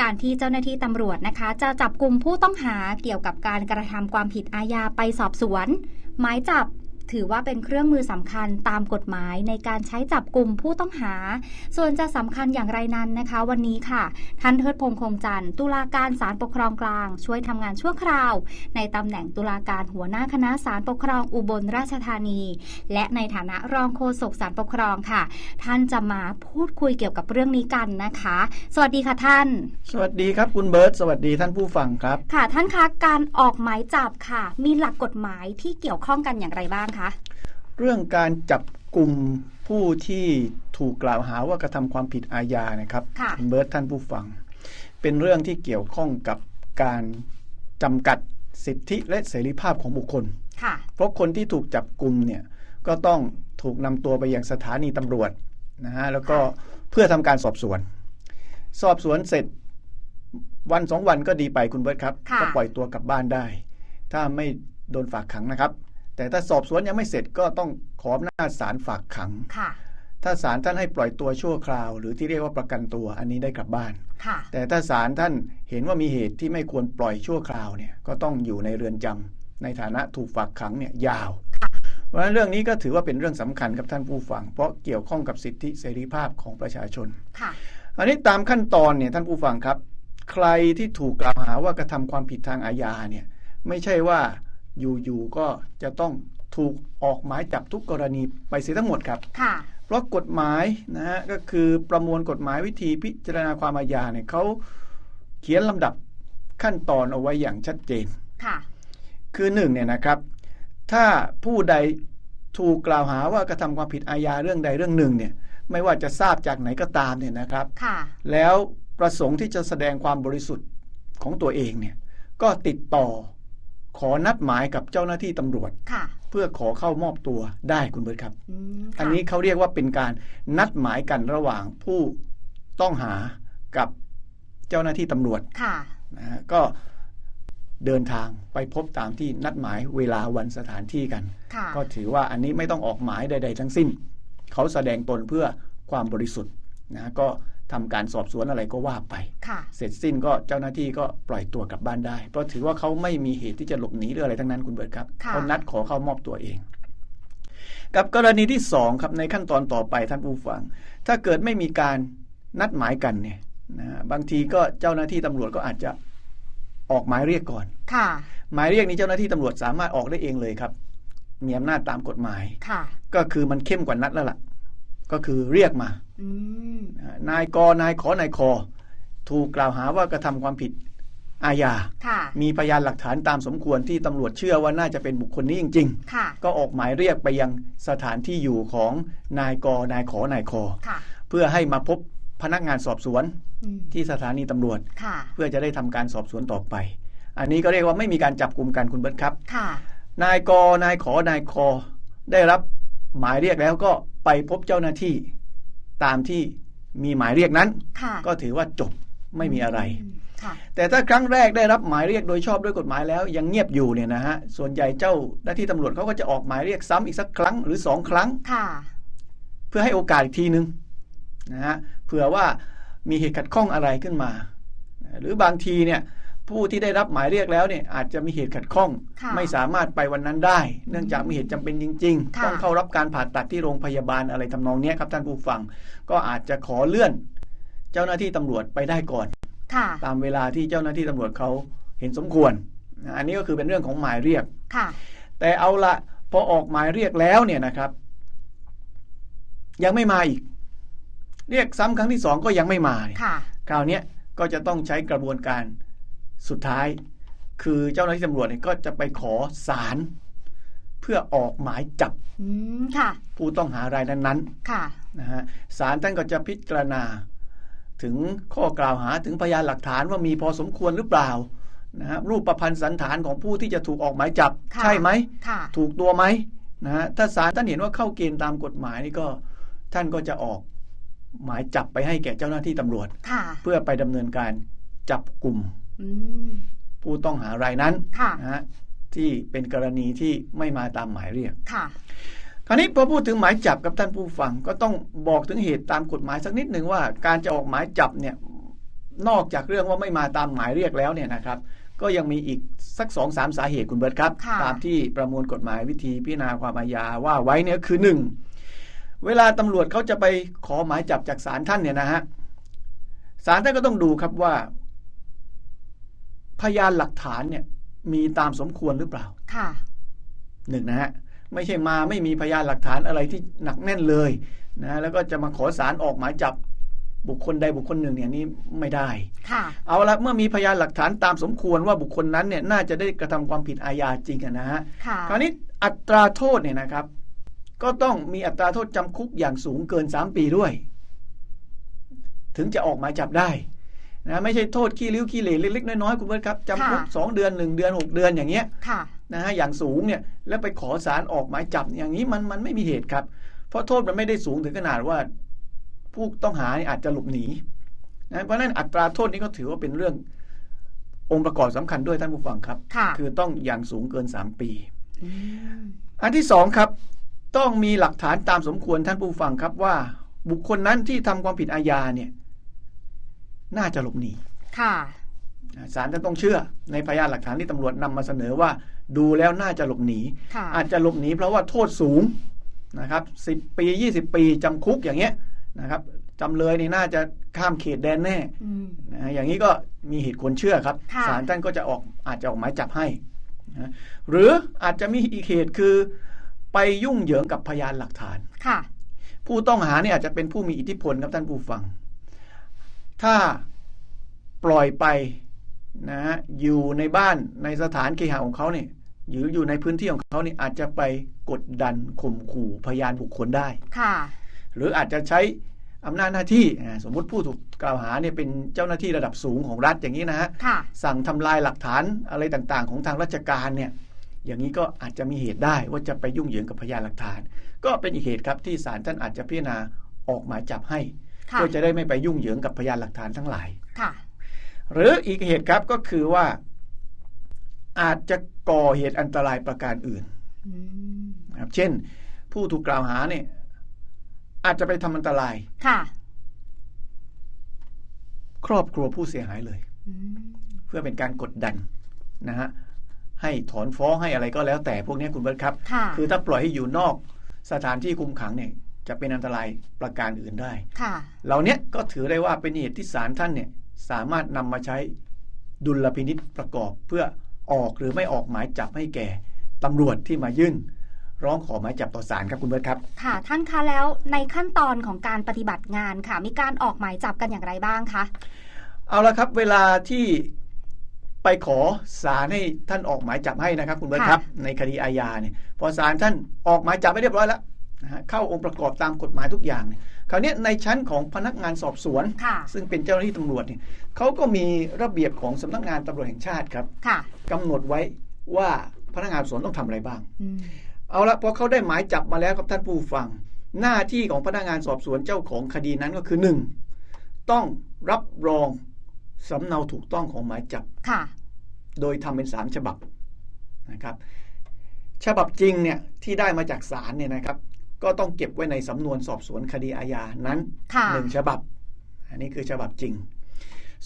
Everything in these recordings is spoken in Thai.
การที่เจ้าหน้าที่ตำรวจนะคะ จะจับกลุ่มผู้ต้องหาเกี่ยวกับการกระทำความผิดอาญาไปสอบสวน หมายจับ ถือว่าเป็นเครื่องมือสำคัญตามกฎหมายในการใช้จับกลุ่มผู้ต้องหา ส่วนจะสำคัญอย่างไรนั้นนะคะ วันนี้ค่ะ ท่านเทิดพงษ์คงจันทร์ตุลาการศาลปกครองกลาง ช่วยทำงานชั่วคราว ในตำแหน่งตุลาการหัวหน้าคณะศาลปกครองอุบลราชธานี และในฐานะรองโฆษกศาลปกครองค่ะ ท่านจะมาพูดคุยเกี่ยวกับเรื่องนี้กันนะคะ สวัสดีค่ะท่าน สวัสดีครับคุณเบิร์ตสวัสดีท่านผู้ฟังครับ ค่ะ ท่านคะการออกหมายจับค่ะ มีหลักกฎหมายที่เกี่ยวข้องกันอย่างไรบ้างคะ เรื่องการจับกลุ่มผู้ที่ถูกกล่าวหาว่ากระทำความผิดอาญานะครับค่ะณเบิร์ตท่านผู้ฟัง เป็นเรื่องที่เกี่ยวข้องกับการจำกัดสิทธิและเสรีภาพของบุคคลค่ะเพราะคนที่ถูกจับกลุ่มเนี่ยก็ต้องถูกนำตัวไปยังสถานีตำรวจนะฮะแล้วก็เพื่อทำการสอบสวน สอบสวนเสร็จวันสองวันก็ดีไปคุณเบิร์ตครับค่ะก็ปล่อยตัวกลับบ้านได้ ถ้าไม่โดนฝากขังนะครับ แต่ถ้าสอบสวนยังไม่เสร็จก็ต้องขออำนาจศาลฝากขัง ค่ะ ถ้าศาลท่านให้ปล่อยตัวชั่วคราว หรือที่เรียกว่าประกันตัวอันนี้ได้กลับบ้าน ค่ะ แต่ถ้าศาลท่านเห็นว่ามีเหตุที่ไม่ควรปล่อยชั่วคราวเนี่ยก็ต้องอยู่ในเรือนจำในฐานะถูกฝากขังเนี่ยยาว เพราะฉะนั้นเรื่องนี้ก็ถือว่าเป็นเรื่องสำคัญกับท่านผู้ฟัง เพราะเกี่ยวข้องกับสิทธิเสรีภาพของประชาชน ค่ะ อันนี้ตามขั้นตอนเนี่ยท่านผู้ฟังครับ ใครที่ถูกกล่าวหาว่ากระทำความผิดทางอาญาเนี่ยไม่ใช่ว่า อยู่ๆก็จะต้องถูกออกหมายจับทุกกรณีไปเสียทั้งหมดครับ ค่ะ เพราะกฎหมายนะฮะก็คือประมวลกฎหมายวิธีพิจารณาความอาญาเนี่ยเขาเขียนลำดับขั้นตอนเอาไว้อย่างชัดเจน ค่ะ คือหนึ่งเนี่ยนะครับ ถ้าผู้ใดถูกกล่าวหาว่ากระทำความผิดอาญาเรื่องใดเรื่องหนึ่งเนี่ยไม่ว่าจะทราบจากไหนก็ตามเนี่ยนะครับ ค่ะ แล้วประสงค์ที่จะแสดงความบริสุทธิ์ของตัวเองเนี่ยก็ติดต่อ ขอนัดหมายกับเจ้าหน้าที่ตำรวจค่ะเพื่อขอเข้ามอบตัวได้คุณเบิร์ตครับอืมค่ะอันนี้เขาเรียกว่าเป็นการนัดหมายกันระหว่างผู้ต้องหากับเจ้าหน้าที่ตำรวจค่ะนะฮะก็เดินทางไปพบตามที่นัดหมายเวลาวันสถานที่กันค่ะก็ถือว่าอันนี้ไม่ต้องออกหมายใด ๆ ทั้งสิ้น เขาแสดงตนเพื่อความบริสุทธิ์นะก็ ทำการสอบสวนอะไรก็ว่าไปค่ะเสร็จสิ้นก็เจ้าหน้าที่ก็ปล่อยตัวกลับบ้านได้ เพราะถือว่าเขาไม่มีเหตุที่จะหลบหนีหรืออะไรทั้งนั้นคุณเบิร์ตครับค่ะเขานัดขอเข้ามอบตัวเอง กับกรณีที่สองครับในขั้นตอนต่อไปท่านผู้ฟัง ถ้าเกิดไม่มีการนัดหมายกันเนี่ยนะบางทีก็เจ้าหน้าที่ตำรวจก็อาจจะออกหมายเรียกก่อน ค่ะ หมายเรียกนี้เจ้าหน้าที่ตำรวจสามารถออกได้เองเลยครับ มีอำนาจตามกฎหมาย ค่ะ ก็คือมันเข้มกว่านัดแล้วล่ะ ก็คือเรียกมาอืมนายกนายขอนายคอถูกกล่าวหาว่ากระทำความผิดอาญาค่ะมีพยานหลักฐานตามสมควรที่ตำรวจเชื่อว่าน่าจะเป็นบุคคลนี้จริงค่ะๆก็ออกหมายเรียกไปยังสถานที่อยู่ของนายกนายขอนายคอค่ะเพื่อให้มาพบพนักงานสอบสวนอืมที่สถานีตำรวจค่ะเพื่อจะได้ทำการสอบสวนต่อไป อันนี้ก็เรียกว่าไม่มีการจับกลุ่มกันคุณเบิร์ตครับค่ะนายกนายขอนายคอได้รับหมายเรียกแล้วก็ ไปพบเจ้าหน้าที่ตามที่มีหมายเรียกนั้นค่ะก็ถือว่าจบไม่มีอะไรมค่ะแต่ถ้าครั้งแรกได้รับหมายเรียกโดยชอบด้วยกฎหมายแล้ว ยังเงียบอยู่เนี่ยนะฮะส่วนใหญ่เจ้าหน้าที่ตำรวจเขาก็จะออกหมายเรียกซ้ำอีกสักครั้งหรือสองครั้งค่ะเพื่อให้โอกาสอีกทีนึงนะฮะเผื่อว่ามีเหตุขัดข้องอะไรขึ้นมา หรือบางทีเนี่ย ผู้ที่ได้รับหมายเรียกแล้วเนี่ยอาจจะมีเหตุขัดข้องค่ะไม่สามารถไปวันนั้นได้ เนื่องจากมีเหตุจำเป็นจริงค่ะๆต้องเข้ารับการผ่าตัดที่โรงพยาบาลอะไรทำนองเนี้ยครับท่านผู้ฟัง ก็อาจจะขอเลื่อน เจ้าหน้าที่ตำรวจไปได้ก่อนค่ะตามเวลาที่เจ้าหน้าที่ตำรวจเขาเห็นสมควรนะอันนี้ก็คือเป็นเรื่องของหมายเรียกค่ะ แต่เอาละพอออกหมายเรียกแล้วเนี่ยนะครับ ยังไม่มาอีก เรียกซ้ำครั้งที่สองก็ยังไม่มาเนี่ยค่ะคราวเนี้ยก็จะต้องใช้กระบวนการ สุดท้าย คือเจ้าหน้าที่ตำรวจเนี่ยก็จะไปขอสารเพื่อออกหมายจับอืมค่ะผู้ต้องหารายนั้นค่ะๆนะฮะศาลท่านก็จะพิจารณา ถึงข้อกล่าวหาถึงพยานหลักฐานว่ามีพอสมควรหรือเปล่านะฮะรูปประพันธ์สันฐานของผู้ที่จะถูกออกหมายจับค่ะใช่ไหมค่ะถูกตัวไหมนะฮะถ้าศาลท่านเห็นว่าเข้าเกณฑ์ตามกฎหมายนี่ก็ท่านก็จะออกหมายจับไปให้แก่เจ้าหน้าที่ตำรวจค่ะเพื่อไปดำเนินการจับกลุ่มอืม ผู้ต้องหารายนั้นค่ะนะฮะที่เป็นกรณีที่ไม่มาตามหมายเรียกค่ะคราวนี้พอพูดถึงหมายจับกับท่านผู้ฟังก็ต้องบอกถึงเหตุตามกฎหมายสักนิดหนึ่งว่า การจะออกหมายจับเนี่ยนอกจากเรื่องว่าไม่มาตามหมายเรียกแล้วเนี่ยนะครับ ก็ยังมีอีกสักสองสามสาเหตุคุณเบิร์ตครับค่ะตามที่ประมวลกฎหมายวิธีพิจารณาความอาญาว่าไว้เนี่ยคือหนึ่งเวลาตำรวจเขาจะไปขอหมายจับจากศาลท่านเนี่ยนะฮะศาลท่านก็ต้องดูครับว่า พยานหลักฐานเนี่ยมีตามสมควรหรือเปล่า ค่ะ หนึ่งนะฮะไม่ใช่มาไม่มีพยานหลักฐานอะไรที่หนักแน่นเลยนะแล้วก็จะมาขอสารออกหมายจับบุคคลใดบุคคลหนึ่งเนี่ยนี่ไม่ได้ ค่ะ เอาละเมื่อมีพยานหลักฐานตามสมควรว่าบุคคลนั้นเนี่ยน่าจะได้กระทำความผิดอาญาจริงอะนะฮะค่ะคราวนี้อัตราโทษเนี่ยนะครับ ก็ต้องมีอัตราโทษจำคุกอย่างสูงเกิน 3 ปีด้วย ถึงจะออกหมายจับได้ นะไม่ใช่โทษขี้ริ้วขี้เหร่เล็กๆน้อยๆคุณเบิร์ตครับจำคุกค่ะสองเดือนหนึ่งเดือนหกเดือนอย่างเงี้ยค่ะนะฮะอย่างสูงเนี่ยแล้วไปขอสารออกหมายจับอย่างนี้มันมันไม่มีเหตุครับ เพราะโทษมันไม่ได้สูงถึงขนาดว่า ผู้ต้องหาเนี่ยอาจจะหลบหนีนะเพราะฉะนั้นอัตราโทษนี้ก็ถือว่าเป็นเรื่ององค์ประกอบสำคัญด้วยท่านผู้ฟังครับค่ะคือต้องอย่างสูงเกิน 3 ปีอืมอันที่สองครับ ต้องมีหลักฐานตามสมควรท่านผู้ฟังครับว่า บุคคลนั้นที่ทำความผิดอาญาเนี่ย น่าจะหลบหนีค่ะศาลจะต้องเชื่อในพยานหลักฐานที่ตำรวจนำมาเสนอว่า ดูแล้วน่าจะหลบหนีค่ะอาจจะหลบหนีเพราะว่าโทษสูงนะครับสิบปี 20 ปีจำคุกอย่างเงี้ยนะครับจำเลยนี่น่าจะข้ามเขตแดนแน่อืมนะอย่างนี้ก็มีเหตุควรเชื่อครับค่ะศาลท่านก็จะออกอาจจะออกหมายจับให้นะหรืออาจจะมีอีกเหตุคือไปยุ่งเหยิงกับพยานหลักฐานค่ะ ผู้ต้องหาเนี่ยอาจจะเป็นผู้มีอิทธิพลครับท่านผู้ฟัง ถ้าปล่อยไปนะฮะอยู่ในบ้านในสถานเคหะของเขาเนี่ยหรืออยู่ในพื้นที่ของเขาเนี่ยอาจจะไปกดดันข่มขู่พยานบุคคลได้ค่ะ หรืออาจจะใช้อำนาจหน้าที่อ่าสมมุติผู้ถูกกล่าวหาเนี่ยเป็นเจ้าหน้าที่ระดับสูงของรัฐอย่างนี้นะฮะค่ะสั่งทำลายหลักฐานอะไรต่างๆ ของทางราชการเนี่ยอย่างนี้ก็อาจจะมีเหตุได้ว่าจะไปยุ่งเหยิงกับพยานหลักฐาน ก็เป็นอีกเหตุครับที่ศาลท่านอาจจะพิจารณาออกหมายจับให้ค่ะ เพื่อจะได้ไม่ไปยุ่งเหยิงกับพยานหลักฐานทั้งหลายค่ะ หรืออีกเหตุครับก็คือว่า อาจจะก่อเหตุอันตรายประการอื่นอืมนะครับเช่น ผู้ถูกกล่าวหาเนี่ย อาจจะไปทำอันตรายค่ะ ครอบครัวผู้เสียหายเลยอืมเพื่อเป็นการกดดันนะฮะให้ถอนฟ้องให้อะไรก็แล้วแต่พวกนี้คุณเบิร์ตครับค่ะคือถ้าปล่อยให้อยู่นอกสถานที่คุมขังเนี่ย จะเป็นอันตรายประการอื่นได้ค่ะเหล่านี้ก็ถือได้ว่าเป็นเหตุที่ศาลท่านเนี่ยสามารถนำมาใช้ดุลพินิษประกอบเพื่อออกหรือไม่ออกหมายจับให้แก่ตำรวจที่มายื่น ร้องขอหมายจับต่อศาลครับคุณเบิร์ตครับ ค่ะท่านคะแล้วในขั้นตอนของการปฏิบัติงานค่ะ มีการออกหมายจับกันอย่างไรบ้างคะเอาละครับ เวลาที่ไปขอศาลให้ท่านออกหมายจับให้นะครับ คุณเบิร์ตค่ะครับ ในคดีอาญาเนี่ยพอศาลท่านออกหมายจับไปเรียบร้อยแล้ว นะฮะเข้าองค์ประกอบตามกฎหมายทุกอย่างเนี่ยคราวนี้ในชั้นของพนักงานสอบสวนค่ะซึ่งเป็นเจ้าหน้าที่ตำรวจเนี่ยเขาก็มีระเบียบของสำนักงานตำรวจแห่งชาติครับค่ะกำหนดไว้ว่าพนักงานสอบสวนต้องทำอะไรบ้างอืมเอาละพอเขาได้หมายจับมาแล้วครับท่านผู้ฟัง หน้าที่ของพนักงานสอบสวนเจ้าของคดีนั้นก็คือหนึ่งต้องรับรองสำเนาถูกต้องของหมายจับค่ะโดยทำเป็นสามฉบับนะครับ ฉบับจริงเนี่ยที่ได้มาจากศาลเนี่ยนะครับ ก็ต้องเก็บไว้ในสำนวนสอบสวนคดีอาญานั้นค่ะหนึ่งฉบับ อันนี้คือฉบับจริง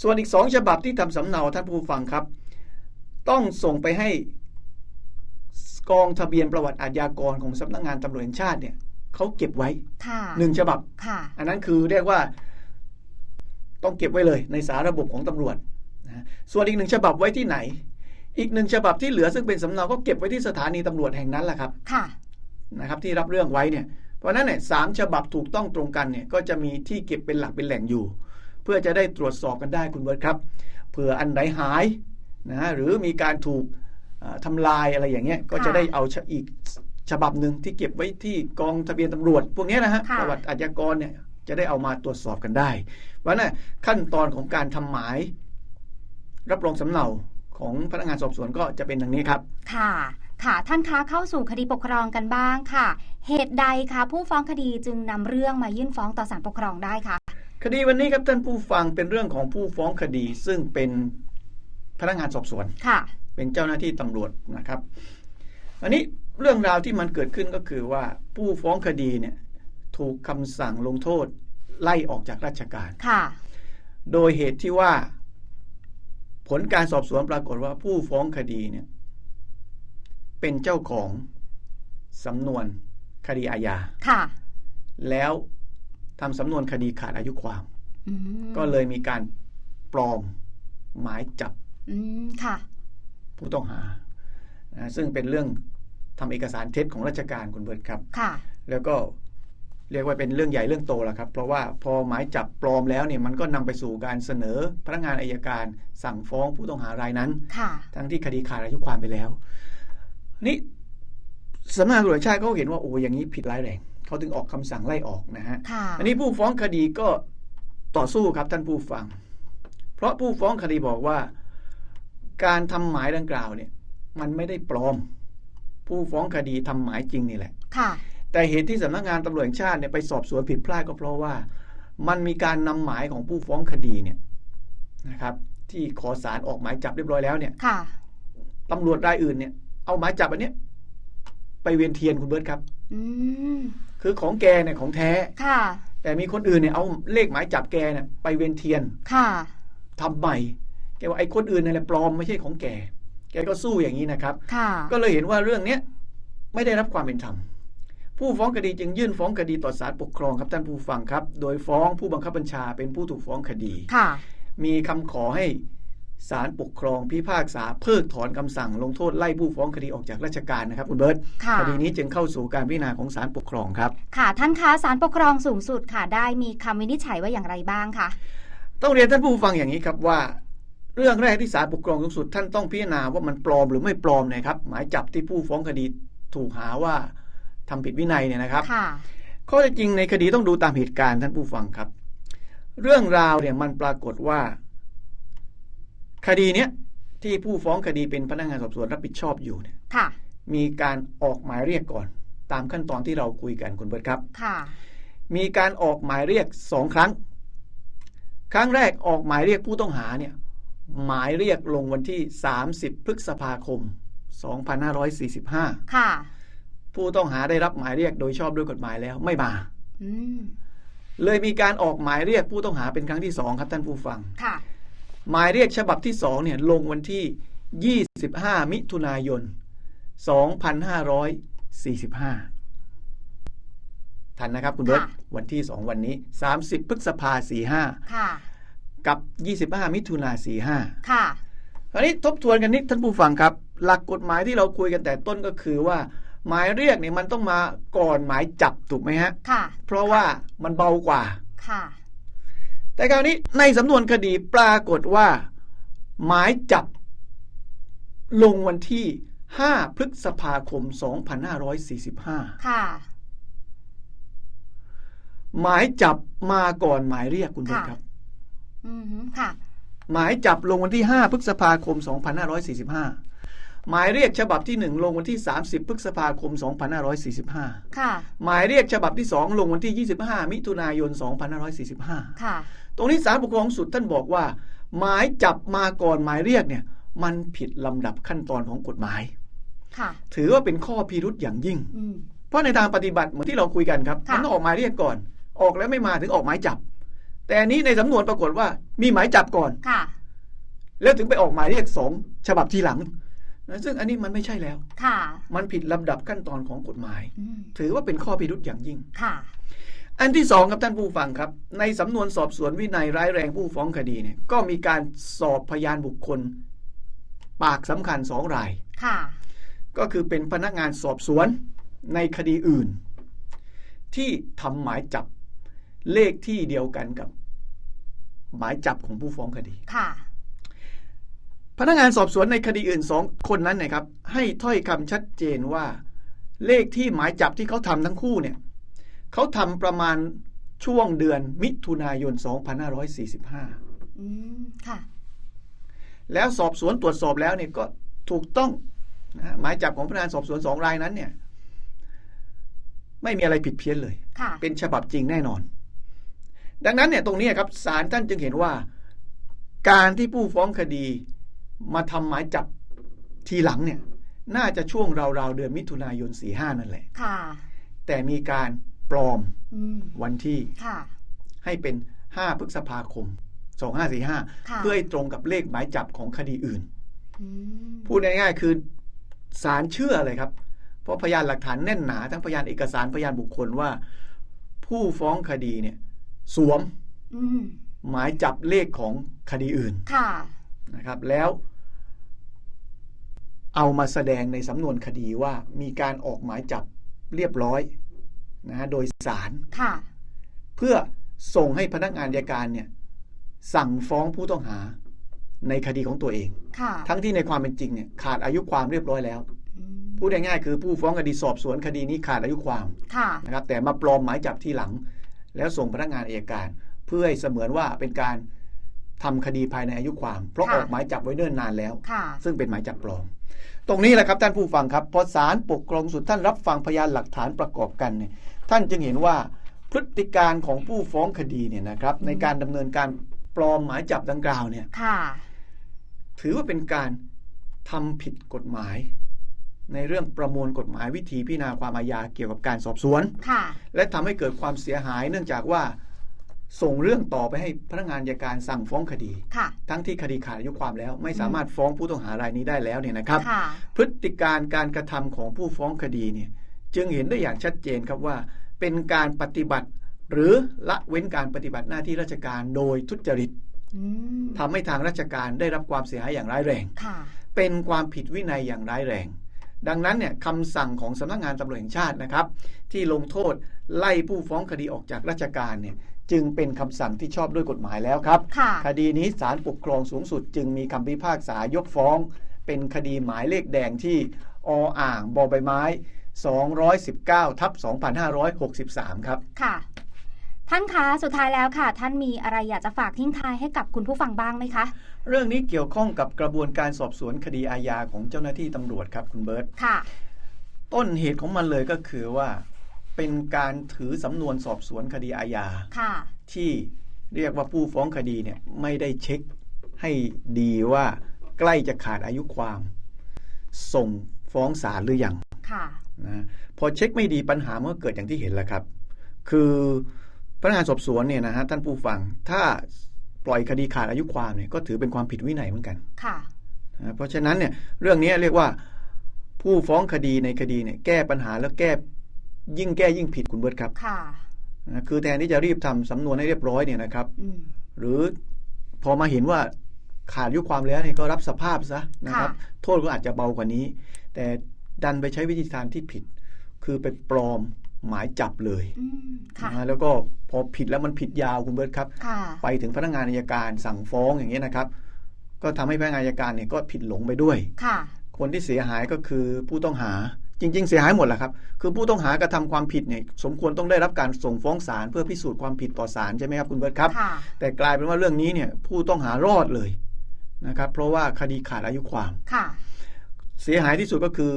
ส่วนอีกสองฉบับที่ทำสำเนาท่านผู้ฟังครับ ต้องส่งไปให้กองทะเบียนประวัติอาชญากรของสำนักงานตำรวจแห่งชาติเนี่ยเขาเก็บไว้ค่ะหนึ่งฉบับค่ะอันนั้นคือเรียกว่าต้องเก็บไว้เลยในสาระบบของตำรวจนะส่วนอีกหนึ่งฉบับไว้ที่ไหน อีกหนึ่งฉบับที่เหลือซึ่งเป็นสำเนาก็เก็บไว้ที่สถานีตำรวจแห่งนั้นแหละครับ ค่ะ นะครับที่รับเรื่องไว้เนี่ยเพราะฉะนั้นเนี่ยสามฉบับถูกต้องตรงกันเนี่ยก็จะมีที่เก็บเป็นหลักเป็นแหล่งอยู่ เพื่อจะได้ตรวจสอบกันได้คุณเบิร์ตครับเผื่ออันไหนหายนะฮะหรือมีการถูกเอ่อทำลายอะไรอย่างเงี้ยก็จะได้เอาฉอีกฉบับหนึ่งที่เก็บไว้ที่กองทะเบียนตำรวจ พวกเนี้ยนะฮะค่ะประวัติอาชญากรเนี่ยจะได้เอามาตรวจสอบกันได้เพราะฉะนั้นขั้นตอนของการทำหมาย รับรองสำเนาของพนักงานสอบสวนก็จะเป็นดังนี้ครับ ค่ะ ค่ะท่านคะเข้าสู่คดีปกครองกันบ้างค่ะ เหตุใดคะผู้ฟ้องคดีจึงนำเรื่องมายื่นฟ้องต่อศาลปกครองได้คะคดีวันนี้ครับท่านผู้ฟังเป็นเรื่องของผู้ฟ้องคดี ซึ่งเป็นพนักงานสอบสวนค่ะ เป็นเจ้าหน้าที่ตำรวจนะครับ อันนี้เรื่องราวที่มันเกิดขึ้นก็คือว่าผู้ฟ้องคดีเนี่ยถูกคำสั่งลงโทษไล่ออกจากราชการค่ะ โดยเหตุที่ว่า ผลการสอบสวนปรากฏว่าผู้ฟ้องคดีเนี่ย เป็นเจ้าของสำนวนคดีอาญา ค่ะ แล้วทำสำนวนคดีขาดอายุความอืมก็เลยมีการปลอมหมายจับอืมค่ะ ผู้ต้องหานะซึ่งเป็นเรื่องทำเอกสารเท็จของราชการคุณเบิร์ตครับ ค่ะ แล้วก็เรียกว่าเป็นเรื่องใหญ่เรื่องโตแล้วครับ เพราะว่าพอหมายจับปลอมแล้วเนี่ยมันก็นำไปสู่การเสนอพนักงานอายการสั่งฟ้องผู้ต้องหารายนั้นค่ะทั้งที่คดีขาดอายุความไปแล้ว นี่สำนักงานตำรวจแห่งชาติเขาเห็นว่าโอ้อย่างนี้ผิดร้ายแรงเขาถึงออกคำสั่งไล่ออกนะฮะค่ะอันนี้ผู้ฟ้องคดีก็ต่อสู้ครับท่านผู้ฟัง เพราะผู้ฟ้องคดีบอกว่า การทำหมายดังกล่าวเนี่ย มันไม่ได้ปลอม ผู้ฟ้องคดีทำหมายจริงนี่แหละ ค่ะ แต่เหตุที่สำนักงานตำรวจแห่งชาติเนี่ยไปสอบสวนผิดพลาดก็เพราะว่า มันมีการนำหมายของผู้ฟ้องคดีเนี่ยนะครับ ที่ขอสารออกหมายจับเรียบร้อยแล้วเนี่ยค่ะตำรวจรายอื่นเนี่ย เอาหมายจับอันเนี้ยไปเวียนเทียนคุณเบิร์ตครับอืมคือของแกเนี่ยของแท้ค่ะ แต่มีคนอื่นเนี่ยเอาเลขหมายจับแกเนี่ยไปเวียนเทียนค่ะทำใหม่แกว่าไอ้คนอื่นเนี่ยแหละปลอมไม่ใช่ของแก แกก็สู้อย่างนี้นะครับค่ะก็เลยเห็นว่าเรื่องเนี้ยไม่ได้รับความเป็นธรรม ผู้ฟ้องคดีจึงยื่นฟ้องคดีต่อศาลปกครองครับท่านผู้ฟังครับ โดยฟ้องผู้บังคับบัญชาเป็นผู้ถูกฟ้องคดีค่ะมีคำขอให้ ศาลปกครองพิพากษาเพิกถอนคำสั่งลงโทษไล่ผู้ฟ้องคดีออกจากราชการนะครับคุณเบิร์ตค่ะคดีนี้จึงเข้าสู่การพิจารณาของศาลปกครองครับ ค่ะท่านคะศาลปกครองสูงสุดค่ะได้มีคำวินิจฉัยว่าอย่างไรบ้างคะต้องเรียนท่านผู้ฟังอย่างนี้ครับว่า เรื่องแรกที่ศาลปกครองสูงสุด ท่านต้องพิจารณาว่ามันปลอมหรือไม่ปลอมนะครับ หมายจับที่ผู้ฟ้องคดีถูกหาว่าทำผิดวินัยเนี่ยนะครับค่ะข้อเท็จจริงในคดีต้องดูตามเหตุการณ์ท่านผู้ฟังครับ เรื่องราวเนี่ยมันปรากฏว่า คดีเนี้ยที่ผู้ฟ้องคดีเป็นพนักงานสอบสวนรับผิดชอบอยู่เนี่ยค่ะ มีการออกหมายเรียกก่อน ตามขั้นตอนที่เราคุยกันคุณเบิร์ตครับค่ะ มีการออกหมายเรียกสองครั้ง ครั้งแรกออกหมายเรียกผู้ต้องหาเนี่ยหมายเรียกลงวันที่ 30 พฤษภาคม 2545 ค่ะ ผู้ต้องหาได้รับหมายเรียกโดยชอบด้วยกฎหมายแล้วไม่มาอืมเลยมีการออกหมายเรียกผู้ต้องหาเป็นครั้งที่สองครับท่านผู้ฟังค่ะ หมายเรียกฉบับที่สองเนี่ยลงวันที่ 25 มิถุนายน 2545 ทันนะครับคุณเบิร์ตค่ะวันที่ 2 วันนี้ 30 พฤษภาค่ะ45 กับ 25 มิถุนา45 ค่ะคราวนี้ทบทวนกันนิดท่านผู้ฟังครับ หลักกฎหมายที่เราคุยกันแต่ต้นก็คือว่า หมายเรียกเนี่ยมันต้องมาก่อนหมายจับถูกไหมฮะค่ะ เพราะว่ามันเบากว่าค่ะ แต่คราวนี้ในสำนวนคดีปรากฏว่า หมายจับ ลงวันที่ 5 พฤษภาคม 2545 ค่ะ หมายจับมาก่อนหมายเรียกคุณเบิร์ตค่ะครับอืมค่ะ หมายจับลงวันที่ 5 พฤษภาคม 2545 หมายเรียกฉบับที่ 1 ลงวันที่ 30 พฤษภาคม 2545 ค่ะ หมายเรียกฉบับที่ 2 ลงวันที่ 25 มิถุนายน 2545 ค่ะ ตรงนี้ศาลปกครองสูงสุดท่านบอกว่า หมายจับมาก่อนหมายเรียกเนี่ย มันผิดลำดับขั้นตอนของกฎหมายค่ะถือว่าเป็นข้อพิรุษอย่างยิ่งอืมเพราะในทางปฏิบัติเหมือนที่เราคุยกันครับค่ะมันต้องออกหมายเรียกก่อน ออกแล้วไม่มาถึงออกหมายจับ แต่อันนี้ในสำนวนปรากฏว่า มีหมายจับก่อนค่ะ แล้วถึงไปออกหมายเรียกสองฉบับทีหลังนะซึ่งอันนี้มันไม่ใช่แล้ว ค่ะ มันผิดลำดับขั้นตอนของกฎหมายอืมถือว่าเป็นข้อพิรุษอย่างยิ่ง ค่ะ อันที่สองครับท่านผู้ฟังครับ ในสำนวนสอบสวนวินัยร้ายแรงผู้ฟ้องคดีเนี่ยก็มีการสอบพยานบุคคล ปากสำคัญสองรายค่ะ ก็คือเป็นพนักงานสอบสวนในคดีอื่น ที่ทำหมายจับเลขที่เดียวกันกับ หมายจับของผู้ฟ้องคดี ค่ะ พนักงานสอบสวนในคดีอื่นสองคนนั้นนะครับ ให้ถ้อยคำชัดเจนว่า เลขที่หมายจับที่เขาทำทั้งคู่เนี่ย เขาทำประมาณช่วงเดือนมิถุนายน 2545อืมค่ะ แล้วสอบสวนตรวจสอบแล้วเนี่ยก็ถูกต้องนะฮะหมายจับของพนักงานสอบสวนสองรายนั้นเนี่ย ไม่มีอะไรผิดเพี้ยนเลยค่ะเป็นฉบับจริงแน่นอน ดังนั้นเนี่ยตรงนี้ครับศาลท่านจึงเห็นว่า การที่ผู้ฟ้องคดีมาทำหมายจับทีหลังเนี่ย น่าจะช่วงราวๆเดือนมิถุนายน 45 นั่นแหละค่ะแต่มีการ ปลอมอืมวันที่ค่ะให้เป็น 5 พฤษภาคม 2545ค่ะเพื่อให้ตรงกับเลขหมายจับของคดีอื่นอืมพูดง่ายๆคือศาลเชื่อเลยครับ เพราะพยานหลักฐานแน่นหนา ทั้งพยานเอกสารพยานบุคคลว่า ผู้ฟ้องคดีเนี่ย สวมอืมหมายจับเลขของคดีอื่นค่ะนะครับ แล้ว เอามาแสดงในสำนวนคดีว่ามีการออกหมายจับเรียบร้อย นะฮะโดยศาลค่ะ เพื่อส่งให้พนักงานอัยการเนี่ยสั่งฟ้องผู้ต้องหาในคดีของตัวเองค่ะทั้งที่ในความเป็นจริงเนี่ยขาดอายุความเรียบร้อยแล้วอืมพูดง่ายๆคือผู้ฟ้องคดีสอบสวนคดีนี้ขาดอายุความค่ะนะครับ แต่มาปลอมหมายจับทีหลัง แล้วส่งพนักงานอายการ เพื่อให้เสมือนว่าเป็นการทำคดีภายในอายุความ เพราะค่ะออกหมายจับไว้เนิ่นนานแล้วค่ะซึ่งเป็นหมายจับปลอม ตรงนี้แหละครับท่านผู้ฟังครับ พอศาลปกครองสุดท่านรับฟังพยานหลักฐานประกอบกันเนี่ย ท่านจึงเห็นว่าพฤติการของผู้ฟ้องคดีเนี่ยนะครับ ในการดำเนินการปลอมหมายจับดังกล่าวเนี่ยค่ะถือว่าเป็นการทำผิดกฎหมาย ในเรื่องประมวลกฎหมายวิธีพิจารณาความอาญาเกี่ยวกับการสอบสวนค่ะและทำให้เกิดความเสียหายเนื่องจากว่าส่งเรื่องต่อไปให้พนักงานอัยการสั่งฟ้องคดีค่ะทั้งที่คดีขาดอายุความแล้ว ไม่สามารถฟ้องผู้ต้องหารายนี้ได้แล้วเนี่ยนะครับค่ะพฤติการการกระทำของผู้ฟ้องคดีเนี่ย จึงเห็นได้อย่างชัดเจนครับว่า เป็นการปฏิบัติ หรือละเว้นการปฏิบัติหน้าที่ราชการโดยทุจริตอืมทำให้ทางราชการได้รับความเสียหายอย่างร้ายแรงค่ะเป็นความผิดวินัยอย่างร้ายแรง ดังนั้นเนี่ยคำสั่งของสำนักงานตำรวจแห่งชาตินะครับ ที่ลงโทษไล่ผู้ฟ้องคดีออกจากราชการเนี่ยจึงเป็นคำสั่งที่ชอบด้วยกฎหมายแล้วครับค่ะคดีนี้ศาลปกครองสูงสุด จึงมีคำพิพากษายกฟ้อง เป็นคดีหมายเลขแดงที่ออ่างบอใบไม้ 219ทับ2563 ครับ ค่ะ ท่านคะสุดท้ายแล้วค่ะ ท่านมีอะไรอยากจะฝากทิ้งท้ายให้กับคุณผู้ฟังบ้างไหมคะ เรื่องนี้เกี่ยวข้องกับกระบวนการสอบสวนคดีอาญาของเจ้าหน้าที่ตำรวจครับคุณเบิร์ตค่ะ ต้นเหตุของมันเลยก็คือว่าเป็นการถือสำนวนสอบสวนคดีอาญาค่ะ ที่เรียกว่าผู้ฟ้องคดีเนี่ยไม่ได้เช็คให้ดีว่าใกล้จะขาดอายุความ ส่งฟ้องศาลหรือยังค่ะ นะพอเช็คไม่ดีปัญหามันก็เกิดอย่างที่เห็นแล้วครับ คือพนักงานสอบสวนเนี่ยนะฮะท่านผู้ฟังถ้าปล่อยคดีขาดอายุความเนี่ยก็ถือเป็นความผิดวินัยเหมือนกันค่ะนะเพราะฉะนั้นเนี่ยเรื่องนี้เรียกว่าผู้ฟ้องคดีในคดีเนี่ยแก้ปัญหาแล้วแก้ยิ่งแก้ยิ่งผิดคุณเบิร์ตครับค่ะนะคือแทนที่จะรีบทำสำนวนให้เรียบร้อยเนี่ยนะครับอืมหรือพอมาเห็นว่าขาดอายุความแล้วเนี่ยก็รับสภาพซะนะครับค่ะโทษก็อาจจะเบากว่านี้ แต่ ดันไปใช้วิธีการที่ผิด คือไปปลอมหมายจับเลยอืมค่ะนะฮะแล้วก็พอผิดแล้วมันผิดยาวคุณเบิร์ตครับค่ะไปถึงพนักงานอัยการสั่งฟ้องอย่างเงี้ยนะครับ ก็ทำให้พนักงานอัยการเนี่ยก็ผิดหลงไปด้วยค่ะ คนที่เสียหายก็คือผู้ต้องหาจริง ๆ เสียหายหมดแหละครับ คือผู้ต้องหากระทำความผิดเนี่ยสมควรต้องได้รับการส่งฟ้องศาลเพื่อพิสูจน์ความผิดต่อศาลใช่ไหมครับคุณเบิร์ตครับค่ะแต่กลายเป็นว่าเรื่องนี้เนี่ยผู้ต้องหารอดเลยนะครับ เพราะว่าคดีขาดอายุความค่ะศสียหายที่สุดก็คือ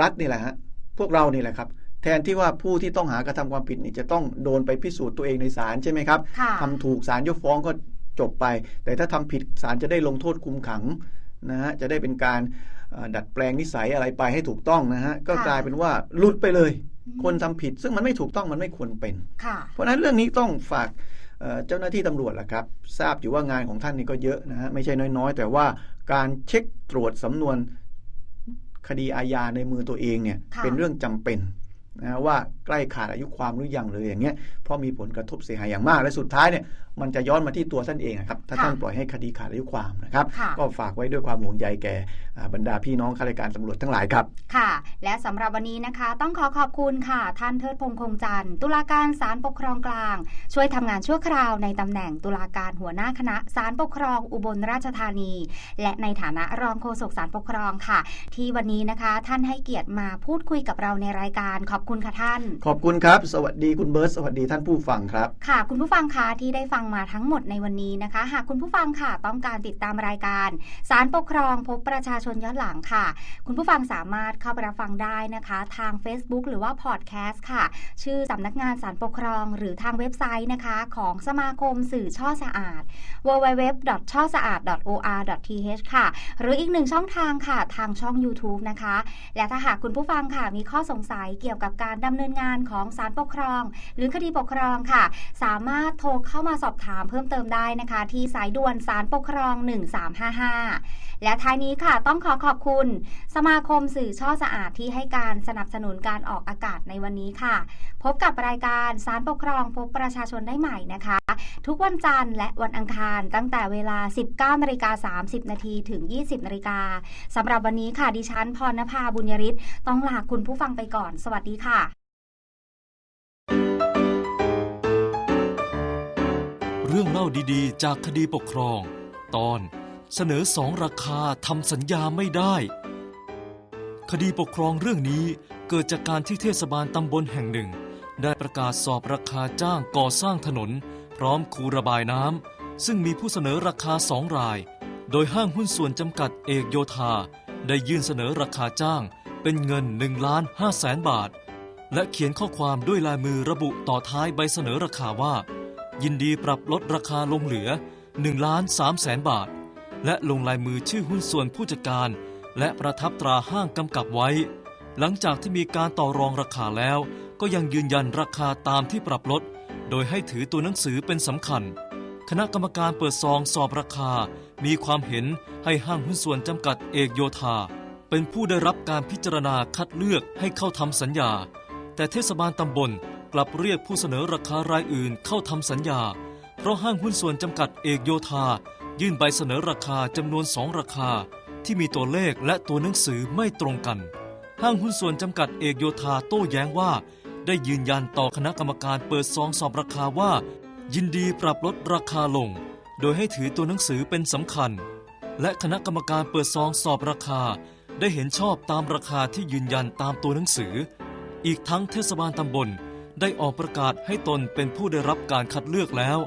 รัฐนี่แหละฮะพวกเรานี่แหละครับ แทนที่ว่าผู้ที่ต้องหากระทำความผิดนี่จะต้องโดนไปพิสูจน์ตัวเองในศาลใช่ไหมครับค่ะทำถูกศาลยกฟ้องก็จบไป แต่ถ้าทำผิดศาลจะได้ลงโทษคุมขังนะฮะจะได้เป็นการเอ่อดัดแปลงนิสัยอะไรไปให้ถูกต้องนะฮะก็ค่ะกลายเป็นว่าหลุดไปเลยอืมคนทำผิด ซึ่งมันไม่ถูกต้องมันไม่ควรเป็นค่ะเพราะฉะนั้นเรื่องนี้ต้องฝากเอ่อเจ้าหน้าที่ตำรวจแหละครับ ทราบอยู่ว่างานของท่านนี่ก็เยอะนะฮะไม่ใช่น้อยๆ แต่ว่าการเช็คตรวจสำนวน คดีอาญาในมือตัวเองเนี่ยค่ะเป็นเรื่องจำเป็นนะฮะว่า ใกล้ขาดอายุความหรือยังเลยอย่างเงี้ยเพราะมีผลกระทบเสียหายอย่างมาก และสุดท้ายเนี่ยมันจะย้อนมาที่ตัวท่านเองนะครับถ้าค่ะท่านปล่อยให้คดีขาดอายุความนะครับค่ะก็ฝากไว้ด้วยความห่วงใยแก่อ่าบรรดาพี่น้องข้าราชการตำรวจทั้งหลายครับ ค่ะ และสำหรับวันนี้นะคะ ต้องขอขอบคุณค่ะ ท่านเทิดพงษ์คงจันทร์ตุลาการศาลปกครองกลาง ช่วยทำงานชั่วคราวในตำแหน่งตุลาการหัวหน้าคณะศาลปกครองอุบลราชธานี และในฐานะรองโฆษกศาลปกครองค่ะ ที่วันนี้นะคะ ท่านให้เกียรติมาพูดคุยกับเราในรายการขอบคุณค่ะท่านขอบคุณครับ สวัสดีคุณเบิร์ตสวัสดีท่านผู้ฟังครับ ค่ะ คุณผู้ฟังคะที่ได้ฟังมาทั้งหมดในวันนี้นะคะ หากคุณผู้ฟังค่ะต้องการติดตามรายการสารปกครองพบประชาชนย้อนหลังค่ะ คุณผู้ฟังสามารถเข้าไปรับฟังได้นะคะ ทาง Facebook หรือว่าพอดแคสต์ค่ะ ชื่อสำนักงานสารปกครอง หรือทางเว็บไซต์นะคะ ของสมาคมสื่อช่อสะอาด www. ช่อสะอาด or.th ค่ะ หรืออีกหนึ่งช่องทางค่ะ ทางช่อง YouTube นะคะ และถ้าหากคุณผู้ฟังค่ะมีข้อสงสัยเกี่ยวกับการดำเนินงานของศาลปกครอง หรือคดีปกครองค่ะ สามารถโทรเข้ามาสอบถามเพิ่มเติมได้นะคะ ที่สายด่วนศาลปกครอง 1355 และท้ายนี้ค่ะต้องขอขอบคุณ สมาคมสื่อช่อสะอาดที่ให้การสนับสนุนการออกอากาศในวันนี้ค่ะ พบกับรายการสารปกครองพบประชาชนได้ใหม่นะคะ ทุกวันจันทร์และวันอังคารตั้งแต่เวลา 19นาฬิกา30นาทีถึง 20นาฬิกาสำหรับวันนี้ค่ะดิฉันพรณภาบุญยริศต้องลาคุณผู้ฟังไปก่อน สวัสดีค่ะ เรื่องเล่าดีๆ จากคดีปกครอง ตอนเสนอสองราคาทำสัญญาไม่ได้ คดีปกครองเรื่องนี้เกิดจากการที่เทศบาลตำบลแห่งหนึ่ง ได้ประกาศสอบราคาจ้างก่อสร้างถนน พร้อมคูระบายน้ำซึ่งมีผู้เสนอราคาสองราย โดยห้างหุ้นส่วนจำกัดเอกโยธา ได้ยื่นเสนอราคาจ้าง เป็นเงิน1ล้าน5แสนบาท และเขียนข้อความด้วยลายมือระบุต่อท้ายใบเสนอราคาว่า ยินดีปรับลดราคาลงเหลือ1ล้าน3แสนบาท และลงลายมือชื่อหุ้นส่วนผู้จัดการ และประทับตราห้างกำกับไว้ หลังจากที่มีการต่อรองราคาแล้ว ก็ยังยืนยันราคาตามที่ปรับลด โดยให้ถือตัวหนังสือเป็นสำคัญ คณะกรรมการเปิดซองสอบราคา มีความเห็นให้ห้างหุ้นส่วนจำกัดเอกโยธา เป็นผู้ได้รับการพิจารณาคัดเลือกให้เข้าทำสัญญา แต่เทศบาลตำบล ลับเรียกผู้เสนอราคารายอื่นเข้าทำสัญญา เพราะห้างหุ้นส่วนจำกัดเอกโยธา ยื่นใบเสนอราคาจำนวนสองราคา ที่มีตัวเลขและตัวหนังสือไม่ตรงกัน ห้างหุ้นส่วนจำกัดเอกโยธาโต้แย้งว่า ได้ยืนยันต่อคณะกรรมการเปิดซองสอบราคาว่า ยินดีปรับลดราคาลง โดยให้ถือตัวหนังสือเป็นสำคัญ และคณะกรรมการเปิดซองสอบราคา ได้เห็นชอบตามราคาที่ยืนยันตามตัวหนังสือ อีกทั้งเทศบาลตำบล ได้ออกประกาศให้ตนเป็นผู้ได้รับการคัดเลือกแล้ว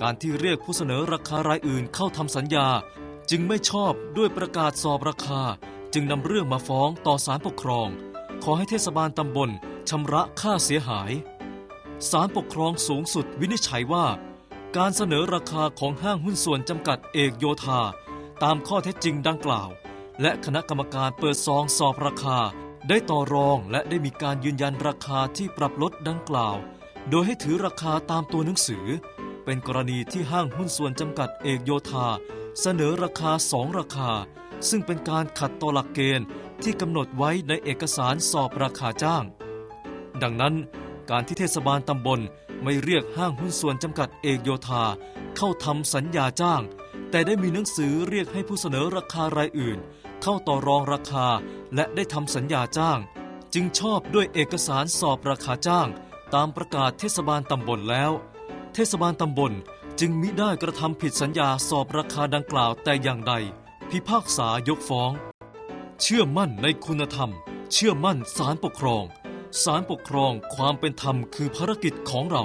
การที่เรียกผู้เสนอราคารายอื่นเข้าทำสัญญา จึงไม่ชอบด้วยประกาศสอบราคา จึงนำเรื่องมาฟ้องต่อศาลปกครอง ขอให้เทศบาลตำบลชำระค่าเสียหายศาลปกครองสูงสุดวินิจฉัยว่า การเสนอราคาของห้างหุ้นส่วนจำกัดเอกโยธา ตามข้อเท็จจริงดังกล่าว และคณะกรรมการเปิดซองสอบราคา ได้ต่อรองและได้มีการยืนยันราคาที่ปรับลดดังกล่าว โดยให้ถือราคาตามตัวหนังสือ เป็นกรณีที่ห้างหุ้นส่วนจำกัดเอกโยธา เสนอราคาสองราคา ซึ่งเป็นการขัดต่อหลักเกณฑ์ที่กำหนดไว้ในเอกสารสอบราคาจ้าง ดังนั้นการที่เทศบาลตำบลไม่เรียกห้างหุ้นส่วนจำกัดเอกโยธา เข้าทำสัญญาจ้าง แต่ได้มีหนังสือเรียกให้ผู้เสนอราคารายอื่น เข้าต่อรองราคา และได้ทำสัญญาจ้าง จึงชอบด้วยเอกสารสอบราคาจ้าง ตามประกาศเทศบาลตำบลแล้ว เทศบาลตำบลจึงมิได้กระทำผิดสัญญาสอบราคาดังกล่าวแต่อย่างใด พิพากษายกฟ้อง เชื่อมั่นในคุณธรรม เชื่อมั่นศาลปกครองศาลปกครองความเป็นธรรมคือภารกิจของเรา